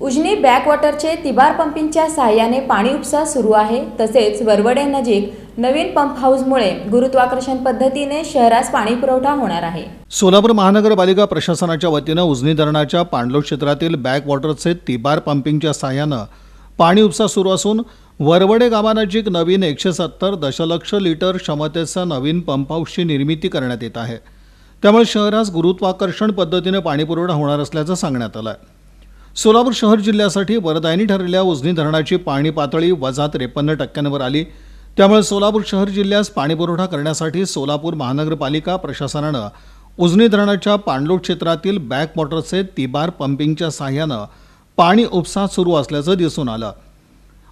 उजनी बॅकवॉटरचे तिबार पंपिंगच्या सहाय्याने पाणी उपसा सुरू आहे. तसेच वरवडे नजीक नवीन पंप हाऊसमुळे गुरुत्वाकर्षण पद्धतीने शहरास पाणी पुरवठा होणार आहे. सोलापूर महानगरपालिका प्रशासनाच्या वतीनं उजनी धरणाच्या पाणलोट क्षेत्रातील बॅकवॉटरचे तिबार पंपिंगच्या साहाय्यानं पाणी उपसा सुरू असून वरवडे गावानजीक नवीन एकशे सत्तर दशलक्ष लिटर क्षमतेचा नवीन पंप हाऊसची निर्मिती करण्यात येत आहे. त्यामुळे शहरास गुरुत्वाकर्षण पद्धतीने पाणीपुरवठा होणार असल्याचं सांगण्यात आलं आहे सोलापूर शहर जिल्ह्यासाठी वरदायनी ठरलेल्या उजनी धरणाची पाणी पातळी वजा त्रेपन्न टक्क्यांवर आली. त्यामुळे सोलापूर शहर जिल्ह्यास पाणीपुरवठा करण्यासाठी सोलापूर महानगरपालिका प्रशासनानं उजनी धरणाच्या पाणलोट क्षेत्रातील बॅक वॉटरचे तिबार पंपिंगच्या साह्यानं पाणी उपसा सुरू असल्याचं दिसून आलं.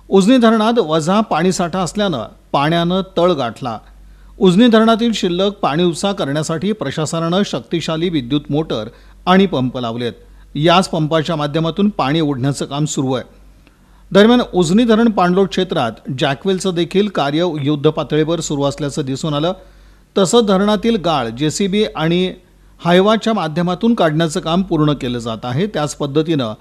उजनी धरणात वजा पाणीसाठा असल्यानं पाण्यानं तळ गाठला. उजनी धरणातील शिल्लक पाणी उपसा करण्यासाठी प्रशासनानं शक्तिशाली विद्युत मोटर आणि पंप लावलेत. याच पंपाच्या माध्यमातून पाणी ओढण्याचं काम सुरू आहे. दरम्यान उजनी धरण पाणलोट क्षेत्रात जॅकवेलचं देखील कार्य युद्ध पातळीवर सुरू असल्याचं दिसून आलं. तसं धरणातील गाळ जेसीबी आणि हायवाच्या माध्यमातून काढण्याचं काम पूर्ण केलं जात आहे. त्याच पद्धतीनं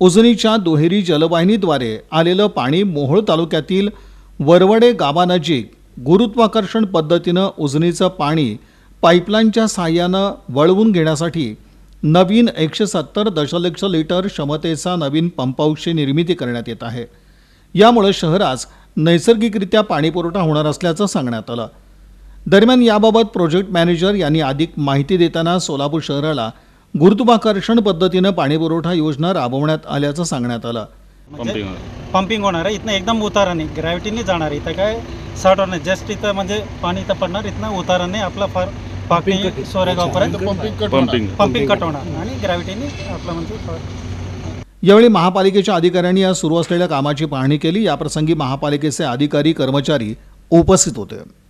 उजनीच्या दुहेरी जलवाहिनीद्वारे आलेलं पाणी मोहोळ तालुक्यातील वरवडे गावानजीक गुरुत्वाकर्षण पद्धतीनं उजनीचं पाणी पाईपलाईनच्या साहाय्यानं वळवून घेण्यासाठी नवीन एकशे सत्तर दशलक्ष लिटर क्षमतेचा नवीन पंपहाऊसची निर्मिती करण्यात येत आहे. यामुळे शहरास नैसर्गिकरित्या पाणीपुरवठा होणार असल्याचं सांगण्यात आलं. दरम्यान याबाबत प्रोजेक्ट मॅनेजर यांनी अधिक माहिती देताना सोलापूर शहराला गुरुत्वाकर्षण पद्धतीनं पाणीपुरवठा योजना राबवण्यात आल्याचं सांगण्यात आलं. पंपिंग होणार. आहे. इथनं एकदम उताराने ग्रॅव्हिटीने जाणार इथं काय साठवणार नाही जस्ट इथं म्हणजे पाणी इथं पडणार इथनं उताराने आपला फार सोरेगावपर्यंत पंपिंग पंपिंग कट होणार. आणि ग्रॅव्हिटीने आपलं म्हणजे यावेळी महापालिकेच्या अधिकाऱ्यांनी या सुरू असलेल्या कामाची पाहणी केली. याप्रसंगी महापालिकेचे अधिकारी कर्मचारी उपस्थित होते.